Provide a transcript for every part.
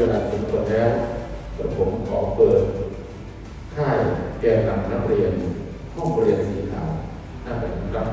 เวลาสมควรแล้วแต่ผมขอเปิด ค่ายแกนนำนักเรียนห้องเรียนสีขาวหน้าแบบนี้ครับ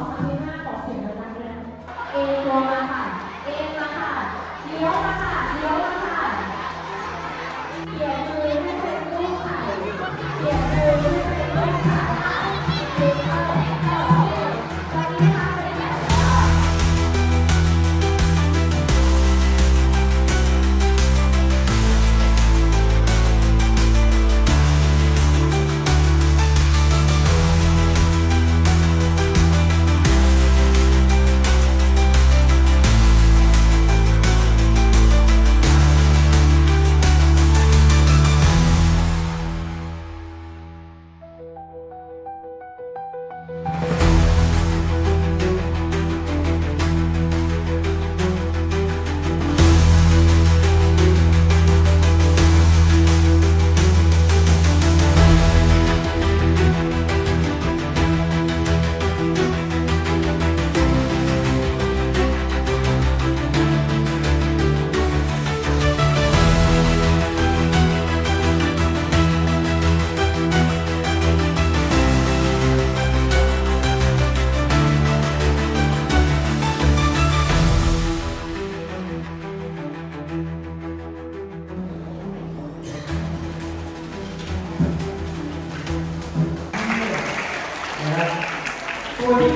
감사합니다.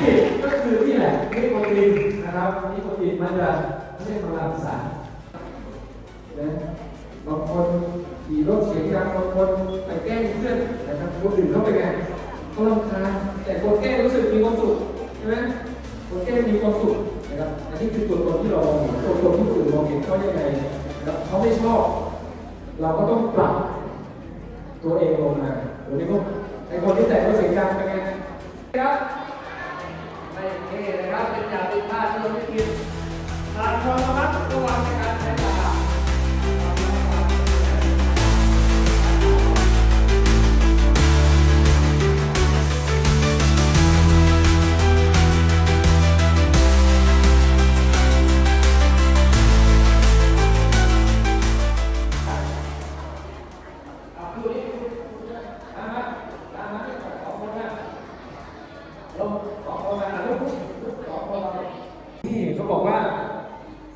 ที่ก็คือนี่แหละนิโคตินนะครับนิโคตินมันจะไม่ใช่พลังสารนะบางคนขี่รถเสียงดังบางคนไปแกล้งเพื่อนนะครับคนอื่นเข้าไปไงเขาลำคาญแต่คนแกล้งรู้สึกมีความสุขใช่ไหมคนแกล้งมีความสุขนะครับอันนี้คือตัวตนที่เรามองเห็นตัวตนที่คนอื่นมองเห็นเขายังไงนะครับเขาไม่ชอบ เราก็ต้องปรับตัวเองลงมาเดี๋ยวนี้พวกไอ้คนที่แต่งรถเสียงดังเป็นไงครับ Hey,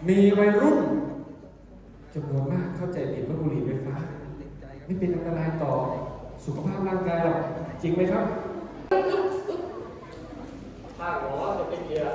มีวัยรุ่นจำนวนมากเข้าใจผิดว่าบุหรี่ไฟฟ้าไม่เป็นอันตรายต่อสุขภาพร่างกายหรอกจริงไหมครับ ข้างหัวจะเป็นเหยื่อ